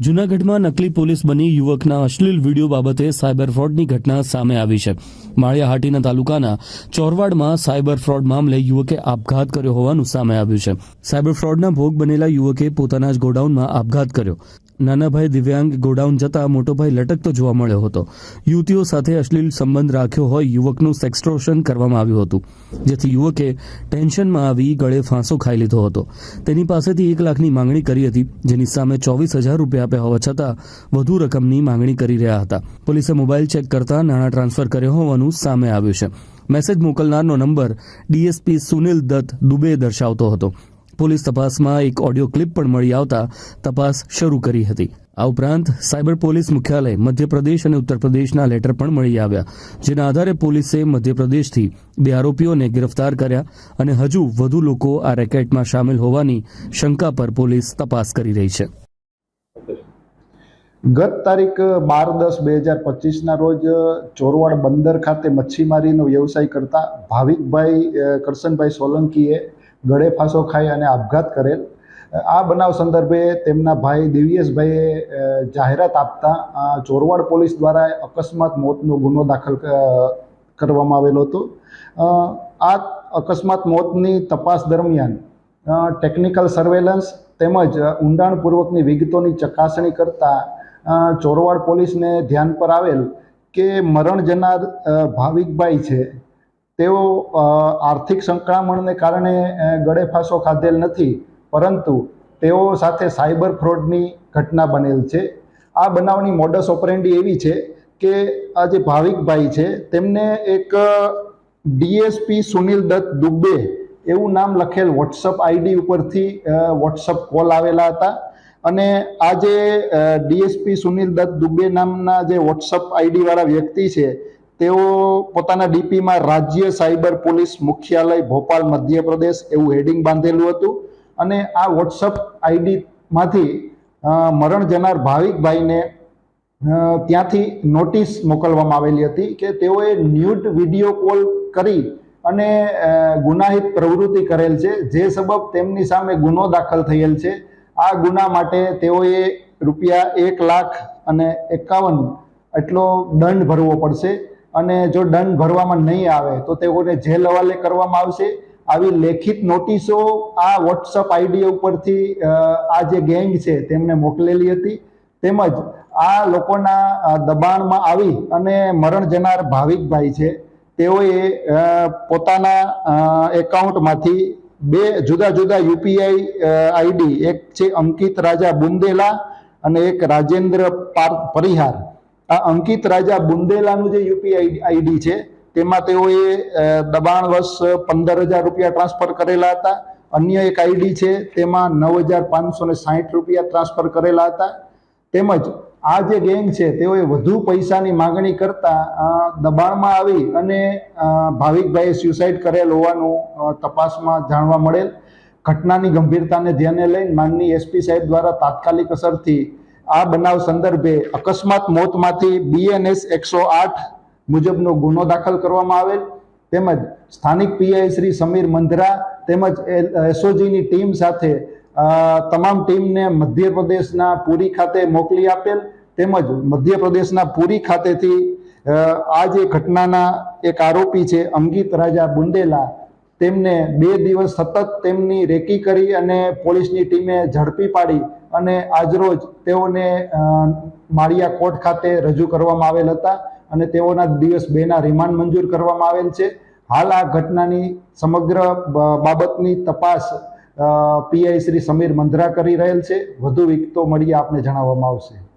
જૂનાગઢમાં નકલી પોલીસ બની યુવકના અશ્લીલ વીડિયો બાબતે સાયબર ફ્રોડની ઘટના સામે આવી છે. માળિયાહાટીના તાલુકાના ચોરવાડમાં સાયબર ફ્રોડ મામલે યુવકે આપઘાત કર્યો હોવાનું સામે આવ્યું છે. સાયબર ફ્રોડના ભોગ બનેલા યુવકે પોતાના જ ગોડાઉનમાં આપઘાત કર્યો. નાનાભાઈ દિવ્યાંગ ગોડાઉન જતા મોટોભાઈ લટકતો જોવા મળ્યો હતો. યુવતીઓ સાથે અશ્લીલ સંબંધ રાખ્યો હોય યુવકનું સેક્સ્ટ્રોશન કરવામાં આવ્યું હતું. જેથી યુવકે ટેન્શનમાં આવી ગળે ફાંસો ખાઈ લીધો હતો. તેની પાસેથી એક લાખની માંગણી કરી હતી, જેની સામે ચોવીસ હજાર રૂપિયા આપ્યા હોવા છતાં વધુ રકમની માંગણી કરી રહ્યા હતા. પોલીસે મોબાઈલ ચેક કરતા નાણાં ટ્રાન્સફર કર્યો હોવાનું સામે આવ્યું છે. મેસેજ મોકલનારનો નંબર ડીએસપી સુનિલ દત્ત દુબે દર્શાવતો હતો. પોલીસ તપાસમાં એક ઓડિયો ક્લિપ પણ મળી આવતા તપાસ શરૂ કરી હતી. આ ઉપરાંત સાયબર પોલીસ મુખ્યાલય, મધ્યપ્રદેશ અને ઉત્તર પ્રદેશના લેટર પણ મળી આવ્યા, જેના આધારે પોલીસે મધ્યપ્રદેશથી બે આરોપીઓને ગિરફ્તાર કર્યા અને હજુ વધુ લોકો આ રેકેટમાં સામેલ હોવાની શંકા પર પોલીસ તપાસ કરી રહી છે. ગત તારીખ બાર દસ બે હજાર પચીસના રોજ ચોરવાડ બંદર ખાતે મચ્છીમારીનો વ્યવસાય કરતા ભાવિકભાઈ કરશનભાઈ સોલંકીએ ગળે ફાંસો ખાઈ અને આપઘાત કરેલ. આ બનાવ સંદર્ભે તેમના ભાઈ દિવ્યેશભાઈએ જાહેરાત આપતા ચોરવાડ પોલીસ દ્વારા અકસ્માત મોતનો ગુનો દાખલ કરવામાં આવેલો હતો. આ અકસ્માત મોતની તપાસ દરમિયાન ટેકનિકલ સર્વેલન્સ તેમજ ઊંડાણપૂર્વકની વિગતોની ચકાસણી કરતા ચોરવાડ પોલીસને ધ્યાન પર આવેલ કે મરણ જનાર ભાવિકભાઈ છે, તેઓ આર્થિક સંક્રમણને કારણે ગળેફાંસો ગળે ફાંસો ખાધેલ નથી, પરંતુ તેઓ સાથે સાયબર ફ્રોડની ઘટના બનેલ છે. આ બનાવની મોડસ ઓપરેન્ડી એવી છે કે આ જે ભાવિકભાઈ છે, તેમને એક ડીએસપી સુનિલ દત્ત દુબે એવું નામ લખેલ વોટ્સઅપ આઈડી ઉપરથી વોટ્સઅપ કોલ આવેલા હતા. અને આ જે ડીએસપી સુનિલ દત્ત દુબે નામના જે વોટ્સઅપ આઈડીવાળા વ્યક્તિ છે, તેઓ પોતાના ડીપીમાં રાજ્ય સાયબર પોલીસ મુખ્યાલય ભોપાલ, મધ્યપ્રદેશ એવું હેડિંગ બાંધેલું હતું. અને આ વોટ્સઅપ આઈડીમાંથી મરણ જનાર ભાવિકભાઈને ત્યાંથી નોટિસ મોકલવામાં આવેલી હતી કે તેઓએ ન્યૂડ વીડિયો કોલ કરી અને ગુનાહિત પ્રવૃત્તિ કરેલ છે. જે સબબ તેમની સામે ગુનો દાખલ થયેલ છે. આ ગુના માટે તેઓએ રૂપિયા એક લાખ અને એકાવન એટલો દંડ ભરવો પડશે. અને જો દંડ ભરવામાં નહીં આવે, તો તેઓને જેલ હવાલે કરવામાં આવશે. આવી લેખિત નોટિસો આ વોટ્સઅપ આઈડી ઉપરથી આ જે ગેંગ છે તેમને મોકલેલી હતી. તેમજ આ લોકોના દબાણમાં આવી અને મરણ જનાર ભાવિકભાઈ છે, તેઓએ પોતાના એકાઉન્ટમાંથી બે જુદા જુદા યુપીઆઈ આઈડી, એક છે અંકિત રાજા બુંદેલા અને એક રાજેન્દ્ર પાર, પરિહાર. આ અંકિત રાજા બુંદેલાનું જે યુપીઆઈ આઈડી છે, તેમાં તેઓએ દબાણ વર્ષ પંદર હજાર રૂપિયા ટ્રાન્સફર કરેલા હતા. અન્ય એક આઈડી છે, તેમાં નવ હજાર પાંચસો ને સાહીઠ રૂપિયા ટ્રાન્સફર કરેલા હતા. તેમજ આ જે ગેંગ છે, તેઓએ વધુ પૈસાની માગણી કરતા દબાણમાં આવી અને ભાવિકભાઈએ સ્યુસાઇડ કરેલ હોવાનું તપાસમાં જાણવા મળેલ. ઘટનાની ગંભીરતાને ધ્યાને લઈને માનની એસપી સાહેબ દ્વારા તાત્કાલિક અસરથી આ બનાવ સંદર્ભે અકસ્માત મોતમાંથી બીએનએસ એકસો આઠ મુજબનો ગુનો દાખલ કરવામાં આવેલ. તેમજ સ્થાનિક પીઆઈ શ્રી સમીર મંધરા તેમજ એસઓજીની ટીમ સાથે તમામ ટીમને મધ્યપ્રદેશના પુરી ખાતે મોકલી આપેલ તેમજ મધ્યપ્રદેશના પુરી ખાતેથી આ જે ઘટનાના એક આરોપી છે, અંગિત રાજા બુંદેલા તેમને બે દિવસ સતત તેમની રેકી કરી અને પોલીસની ટીમે ઝડપી પાડી અને આજરોજ તેઓને માળિયા કોર્ટ ખાતે રજૂ કરવામાં આવેલ હતા અને તેઓના દિવસ બેના રિમાન્ડ મંજૂર કરવામાં આવેલ છે. હાલ આ ઘટનાની સમગ્ર બાબતની તપાસ પીઆઈ શ્રી સમીર મંધરા કરી રહેલ છે. વધુ વિગતો મળીએ આપને જણાવવામાં આવશે.